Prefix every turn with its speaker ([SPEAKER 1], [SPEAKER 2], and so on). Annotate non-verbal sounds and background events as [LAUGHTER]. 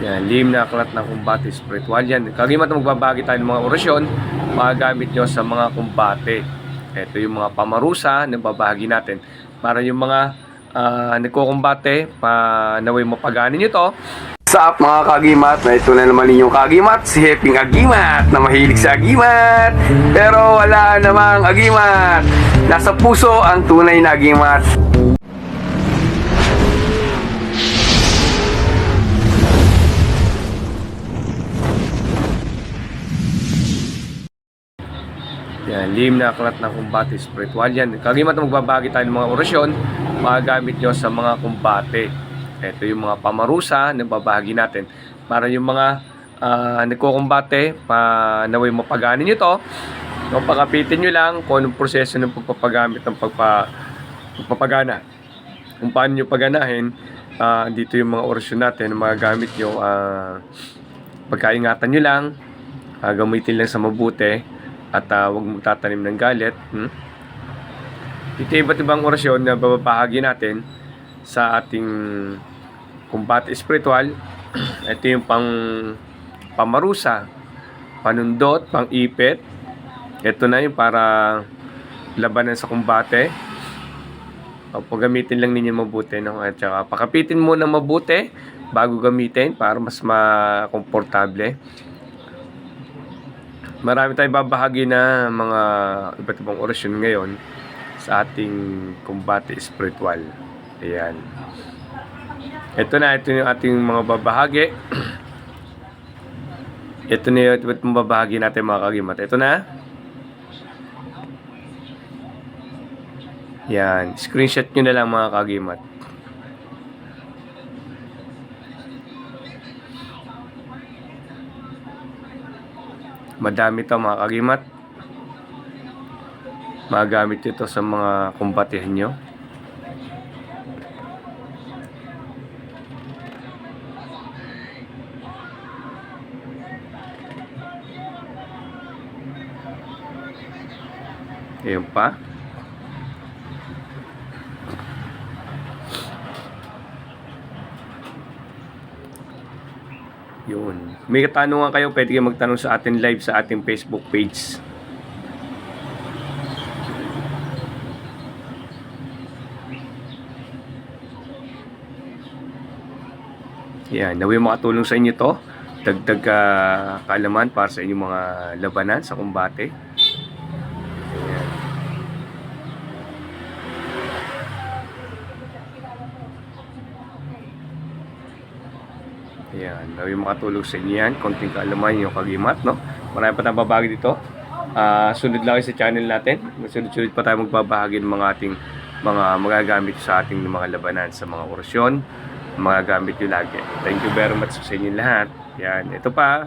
[SPEAKER 1] Yan, lim na aklat ng kumbate spiritual. Yan, kagimat magbabagi tayo ng mga orasyon, magagamit nyo sa mga kumbate. Ito yung mga pamarusa na babahagi natin. Para yung mga uh, nagkukumbate, pa, naway mapaganin nyo to. Sa up mga kagimat, na ito na naman ninyong kagimat, si Heping Agimat, na mahilig sa agimat. Pero wala namang agimat. Nasa puso ang tunay na agimat. Yan, lim na aklat ng kumbate spiritual. Yan, kagimat na magbabagi tayo ng mga orasyon, magagamit nyo sa mga kumbate. Ito yung mga pamarusa na babahagi natin. Para yung mga uh, nagkukumbate, pa, naway mapaganin nyo to, no, pakapitin nyo lang kung anong proseso ng pagpapagamit ng pagpa, pagpapagana. Kung paano nyo paganahin, ah, dito yung mga orasyon natin na magagamit nyo. Uh, pagkaingatan nyo lang, ah, gamitin lang sa mabuti, at uh, huwag magtatanim ng galit. Hmm? Ito iba't ibang orasyon na babahagi natin sa ating kumbate espiritual. [CLEARS THROAT] Ito yung pang pamarusa, panundot, pang-ipit. Ito na yung para labanan sa kumbate. O, Paggamitin lang ninyo mabuti. No? At saka pakapitin muna mabuti bago gamitin para mas makomportable. Marami tayong babahagi na mga iba't ibang orasyon ngayon sa ating kumbate espiritual. Ayan. Ito na, ito yung ating mga babahagi. [CLEARS THROAT] ito na yung iba't ibang babahagi natin mga kagimat. Ito na. Yan. Screenshot nyo na lang mga kagimat. Madami to mga kagimat. Magamit ito sa mga kumbatihan nyo. Ayun pa. Yun. May katanungan kayo, pwede kayo magtanong sa atin live sa ating Facebook page. Yan, naway makatulong sa inyo to. Dagdag uh, kaalaman para sa inyong mga labanan sa kumbate. Ayan. Ayan, naway makatulong sa inyo yan. Konting kaalaman yung kagimat, no? Marami pa tayong babagi dito. Ah, sunod lang sa channel natin. Sunod-sunod pa tayo magbabahagi ng mga ating mga magagamit sa ating mga labanan sa mga orasyon. Magagamit nyo lagi. Thank you very much sa inyo lahat. Yan, ito pa.